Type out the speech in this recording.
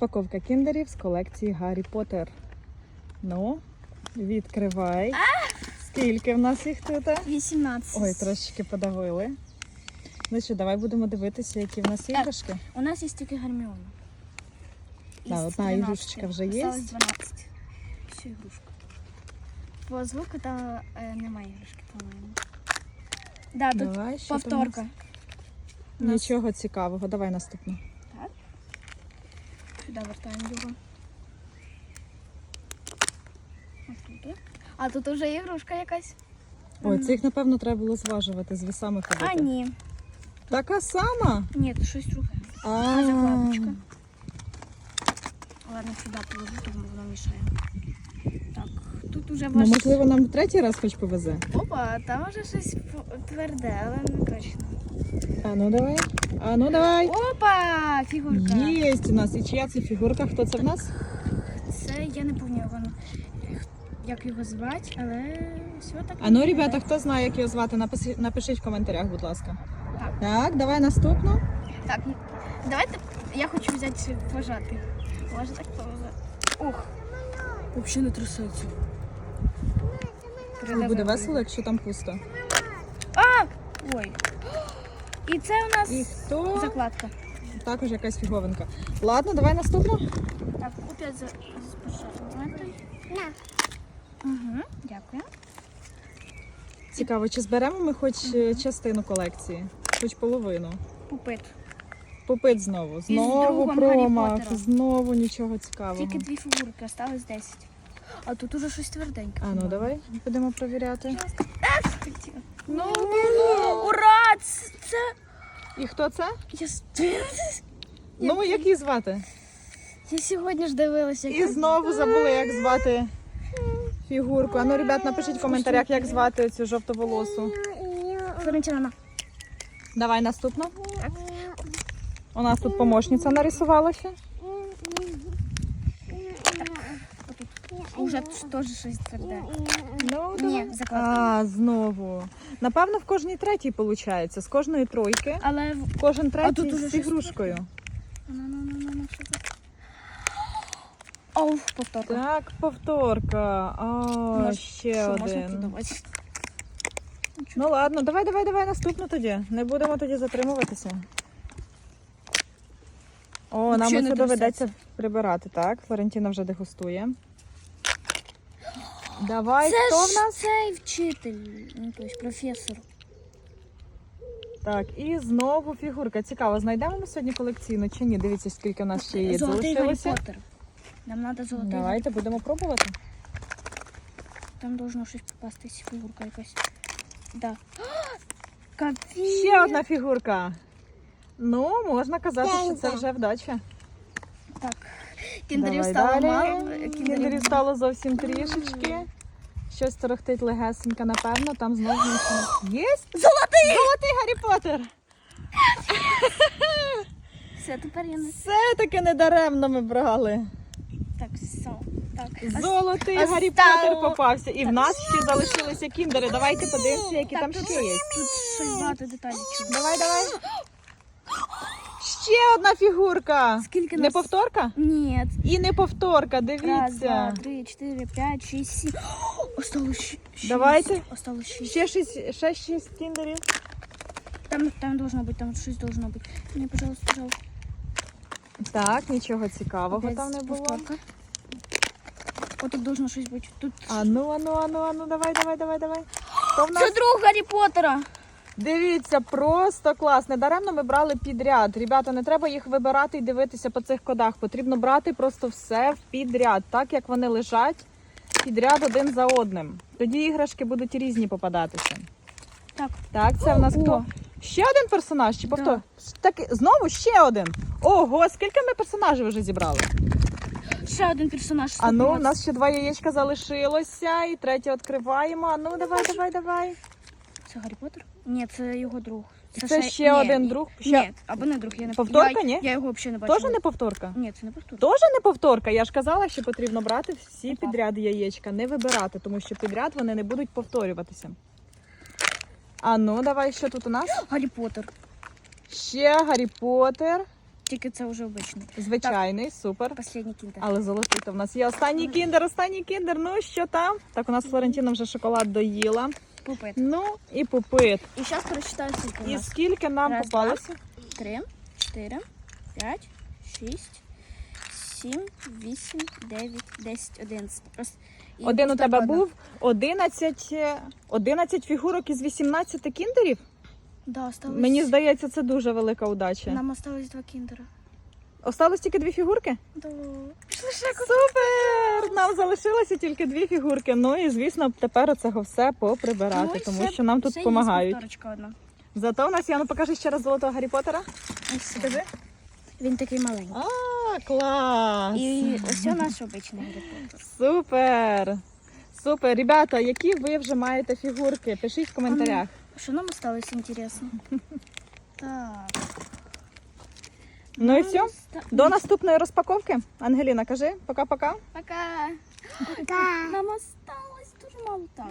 Паковка кіндерів з колекції Гаррі Поттер. Ну, відкривай. Скільки в нас їх тут? 18. Ой, трошечки подавили. Ну що, давай будемо дивитися, які в нас іграшки. У нас є тільки Гарміона. Да, одна 13. ігрушечка вже є. Осталось 12. Ще ігрушка. По звуку та е, немає іграшки, по-моєму. Да, тут Давай, що там у повторка. нас- Нічого цікавого. Давай наступну. Так. Сюди вертаємо його. Отут. А тут вже ігрушка якась. Ой, М. цих, напевно, треба було зважувати з весами ходити. А, ні. Така сама? Ні, тут щось друге. А, А, закладочка. Ладно, сюди положу, тому воно мішає. Так, тут уже Ну, ваш... можливо, нам третій раз хоч повезе. Опа, там вже щось п- тверде, але не точно. А ну давай. А ну давай. Опа! Фігурка. Єсть у нас. І чия це фігурка? Хто це в нас? Це я не пам'ятаю, як його звати, але все так. А ну, ребята, хто знає, як його звати, напиши- напишіть в коментарях, будь ласка. Так. Так, давай наступну. Так, давайте я хочу взяти пожати. Може так повезе. Ох, взагалі не трясеться. Буде весело, якщо там пусто. А! Ой. І це у нас І хто? закладка. Також якась фіговинка. Ладно, давай наступну. Так, опять за. На. Угу, дякую. Цікаво, чи зберемо ми хоч е, частину колекції, хоч половину. Пупит. Попит знову. Знову Гаррі промах, Поттера. знову нічого цікавого. Тільки дві фігурки, осталось 10. А тут уже щось тверденьке. А ну давай будемо провіряти. Ну, ура! І хто це? Я, с- Ну, як її звати? я сьогодні ж дивилася. І знову забули, як звати фігурку. А ну, ребят, напишіть в коментарях, як звати цю жовтоволосу. Флорентина. Давай наступну. У нас тут помощниця нарисувалася. Уже теж щось тверде. Ну, Ні, закладка. А, знову. Напевно, в кожній третій виходить. З кожної тройки. Але в- Кожен третій тут уже з щось ігрушкою. Ну, ну, ну, ну, ну, що це? Оу, повторка. Так, повторка. А, Може, ще Що, можна один. Ну ладно, давай, давай, давай наступну тоді. Не будемо тоді затримуватися. О, нам Взагалі не оце доведеться прибирати, так? Флорентіна вже дегустує. Давай, хто в ж нас? цей вчитель, ну, тобто професор. Так, і знову фігурка. Цікаво, знайдемо ми сьогодні колекційну чи ні? Дивіться, скільки в нас ще є. Золотий Гаррі Залишилося. Поттер. Нам треба золотий. Давайте будемо пробувати. Там должно щось попастись, фігурка якась. Да. Капець. Ще одна фігурка. Ну, можна казати, що це вже вдача. Так. Кіндерів Давай стало далі. мало. Кіндерів стало зовсім трішечки. Щось торохтить легесенько, напевно, там знову. Є? Золотий! Золотий Гаррі Поттер! Все, тепер я не... Все-таки недаремно ми брали. Так, все. Так. Золотий а Гаррі стало- Поттер попався. І в нас ще залишилися кіндери. Давайте подивимося, які там ще є. Тут щось багато деталей. Давай, давай. Ще одна фігурка. Скільки Не повторка? Ні. І не повторка, Раз, два, три, чотири, п'ять, шість, сім. Осталось шість. Давайте. Осталось шість. Ще шість, ще шість кіндерів. Там, там должно быть, там щось должно быть. Ні, пожалуйста, пожалуйста. Так, нічого цікавого Опять там не було. повторка. О, тут должно щось бути. Тут... А ну, а ну, а ну, а ну, давай, давай, давай, давай. Хто в нас? Це друг Гаррі Поттера. Дивіться, просто клас. Недаремно ми брали підряд. Ребята, не треба їх вибирати і дивитися по цих кодах. Потрібно брати просто все в підряд, так як вони лежать підряд один за одним. Тоді іграшки будуть різні попадатися. Так. Так, це в нас О. хто? Ще один персонаж чи Да. Так, знову ще один. Ого, скільки ми персонажів вже зібрали? Ще один персонаж. А ну, у нас ще два яєчка залишилося, і третє відкриваємо. А ну, давай, давай, давай. Це Гаррі Поттер? Ні, це його друг. Це ще один ні, друг. Ні, або не друг, я не Повторка, я, ні? Я його взагалі не бачила. Тоже не повторка? Ні, це не повторка. Тоже не повторка. Я ж казала, що потрібно брати всі Опа. підряд яєчка, не вибирати, тому що підряд вони не будуть повторюватися. А ну, давай, що тут у нас? Гаррі Поттер. Ще Гаррі Поттер. Тільки це вже обичний. Звичайний, супер. Останній кіндер. Але золотий то в нас є. Останній кіндер, останній кіндер. Ну що там? Так, у нас Флорентіна вже шоколад доїла. Попит. Ну і попит. І зараз прочитаю скільки у І нас. скільки нам Раз, попалося? Три, чотири, п'ять, шість, сім, вісім, дев'ять, десять, одинадцять. Просто і Один у тебе одна. був 11, е, 11 фігурок із 18 кіндерів. Да, осталось... Мені здається, це дуже велика удача. Нам осталось два кіндера. Осталось тільки дві фігурки? Да. Супер! Нам залишилося тільки дві фігурки. Ну і звісно, тепер оцього все поприбирати, Ну, тому все- що нам тут допомагають. Зато у нас Яну покажи ще раз золотого Гаррі Поттера. Скажи. Він такий маленький. А, клас! І ось наш обичний Гаррі Поттер. Супер! Супер! Ребята, які ви вже маєте фігурки? Пишіть в коментарях. Что нам осталось интересно? Так. Ну и ну, все. До наступной распаковки, Ангелина, кажи, пока-пока. Пока. Нам осталось дуже мало так.